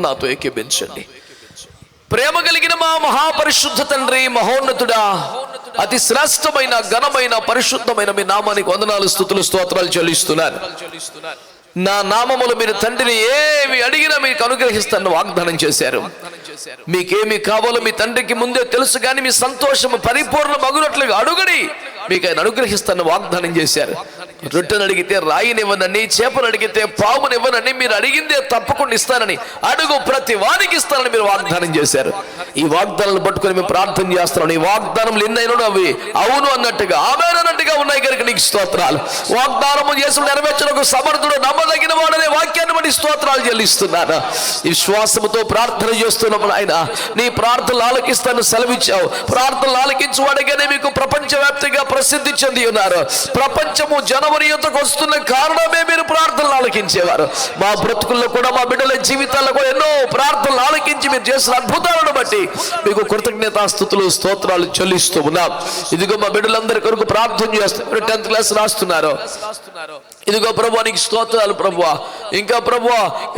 నాతో ఏకీభించండి ప్రేమ కలిగిన మా మహాపరిశుద్ధ తండ్రి మహోన్నతుడా అతి శ్రేష్టమైన ఘనమైన పరిశుద్ధమైన మీ నామానికి వందనాలు స్థుతులు స్తోత్రాలు చెల్లిస్తున్నాను నా నామములు మీరు తండ్రిని ఏమి అడిగినా మీకు అనుగ్రహిస్తాను వాగ్దానం చేశారు మీకేమి కావాలో మీ తండ్రికి ముందే తెలుసు కానీ మీ సంతోషము పరిపూర్ణ మగునట్లుగా అడుగడి మీకు ఆయన అనుగ్రహిస్తాను వాగ్దానం చేశారు రొట్టెను అడిగితే రాయినివ్వనని చేపను అడిగితే పామునివ్వనని మీరు అడిగిందే తప్పకుండా ఇస్తానని అడుగు ప్రతి వానికి ఇస్తానని మీరు వాగ్దానం చేశారు. ఈ వాగ్దానాలు పట్టుకొని మేము ప్రార్థన చేస్తున్నాం. ఈ వాగ్దానం ఎన్నైనా అవి. అవును అన్నట్టుగా. ఆమె ఉన్నాయి కనుక నీకు స్తోత్రాలు. వాగ్దానము చేసి నెరవేర్చడం సమర్థుడు నమ్మదగిన వాడనే వాక్యాన్ని బట్టి స్తోత్రాలు చెల్లిస్తున్నాను ఈ విశ్వాసముతో ప్రార్థన చేస్తున్నాము ఆయన నీ ప్రార్థనలు ఆలకిస్తాను సెలవిచ్చావు. ప్రార్థనలు ఆలకించు వాడిగానే మీకు ప్రపంచవ్యాప్తంగా ప్రసిద్ధి చెంది ఉన్నారు. ప్రపంచము జనవరి యుద్ధకు వస్తున్న కారణమే ఆలకించేవారు. మా బ్రతుకుల్లో కూడా మా బిడ్డల జీవితాల్లో కూడా ఎన్నో ప్రార్థనలు ఆలకించి మీరు చేసిన అద్భుతాలను బట్టి మీకు కృతజ్ఞతాస్థుతులు స్తోత్రాలు చెల్లిస్తూ ఉన్నాం. ఇదిగో మా బిడ్డలందరి కొరకు ప్రార్థన చేస్తారు టెన్త్ క్లాస్ రాస్తున్నారు. ఇదిగో ప్రభు నీకు స్తోత్రాలు ప్రభు ఇంకా ప్రభు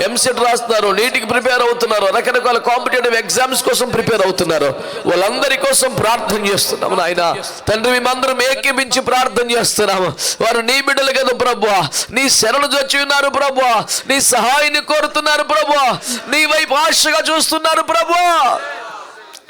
ఎంసెట్ రాస్తున్నారు నీటికి ప్రిపేర్ అవుతున్నారు రకరకాల కాంపిటేటివ్ ఎగ్జామ్స్ కోసం ప్రిపేర్ అవుతున్నారు. వాళ్ళందరి కోసం ప్రార్థన చేస్తున్నాము నాయన. తండ్రి మేమందరం ఏకీపించి ప్రార్థన చేస్తున్నాము వారు నీ బిడ్డలు కదా ప్రభు నీ శరణు చచ్చి ఉన్నారు ప్రభు నీ సహాయాన్ని కోరుతున్నారు ప్రభు నీ వైపు ఆశగా చూస్తున్నారు ప్రభు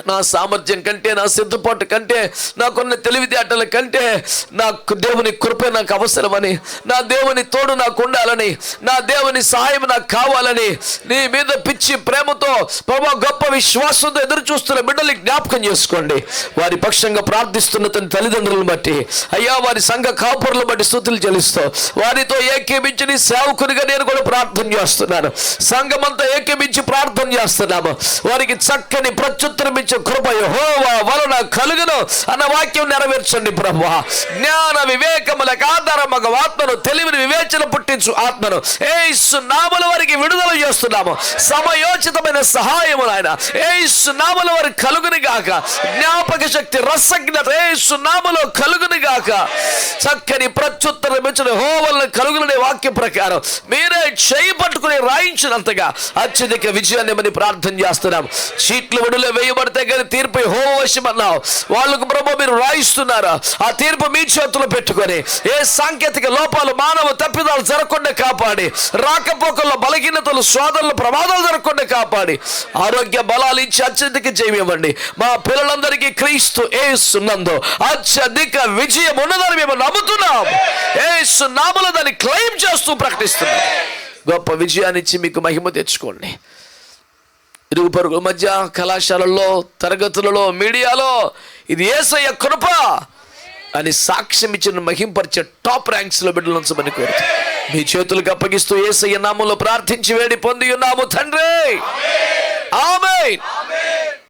నా సామర్థ్యం కంటే నా సిద్ధపాటు కంటే నాకున్న తెలివితేటల కంటే నాకు దేవుని కృప నాకు అవసరమని నా దేవుని తోడు నాకు ఉండాలని నా దేవుని సహాయం నాకు కావాలని నీ మీద పిచ్చి ప్రేమతో ప్రభా గొప్ప విశ్వాసంతో ఎదురు చూస్తున్న బిడ్డల్ని జ్ఞాపకం చేసుకోండి. వారి పక్షంగా ప్రార్థిస్తున్న తన తల్లిదండ్రులను బట్టి అయ్యా వారి సంఘ కాపురులు బట్టి స్థుతులు చెల్లిస్తూ వారితో ఏకీమించి నీ సేవకునిగా నేను కూడా ప్రార్థన చేస్తున్నాను. సంఘమంతా ఏకీమించి ప్రార్థన చేస్తున్నాము. వారికి చక్కని ప్రత్యుత్తరం ఇచ్చి కృప యహోవా వలన కలుగును అన్న వాక్యం నెరవేర్చండి ప్రభు. జ్ఞాన వివేకములకు ఆధారమగ ఆత్మను తెలివిని వివేచన పుట్టించు ఆత్మను. ఏసు నామల వారికి విడుదల చేస్తున్నాము. సమయోచితమైన సహాయము ఆయన. ఏసు నామల వారి కలుగుని గాక జ్ఞాపక శక్తి రసజ్ఞత ఏసు నామలో కలుగుని చక్కని ప్రత్యుత్తరం ఇచ్చిన హోవలను కలుగులనే వాక్య ప్రకారం మీరే చేయి పట్టుకుని రాయించినంతగా అత్యధిక విజయాన్ని మనం ప్రార్థన చేస్తున్నాం. చీట్లు విడుదల వేయబడితే కానీ తీర్పు హో అన్నావు వాళ్ళకు ప్రభు మీరు రాయిస్తున్నారా? ఆ తీర్పు మీ చేతులు పెట్టుకొని ఏ సాంకేతిక లోపాలు మానవ తప్పిదాలు జరగకుండా కాపాడి రాకపోకల్లో బలహీనతలు సోదరులు ప్రమాదాలు జరగకుండా కాపాడి ఆరోగ్య బలాలు ఇచ్చి అత్యధిక జయమివ్వండి మా పిల్లలందరికీ క్రీస్తు ఏసున్నందు అత్యధిక విజయం ఉన్నదని మేము నమ్ముతున్నాం. ఏసు ఏసునామలో దాన్ని క్లెయిమ్ చేస్తూ ప్రకటిస్తున్నాం. గొప్ప విజయాన్ని ఇచ్చి మీకు మహిమ తెచ్చుకోండి. ఇరుగు పరుగుల మధ్య కళాశాలల్లో తరగతులలో మీడియాలో ఇది ఏసయ్య కృప అని సాక్ష్యం ఇచ్చిన మహింపరిచే టాప్ ర్యాంక్స్లో బిడ్డలు ఉంచమని కోరుతూ మీ చేతులకు అప్పగిస్తూ ఏసయ్య నామంలో ప్రార్థించి వేడి పొంది ఉన్నాము తండ్రి. ఆమె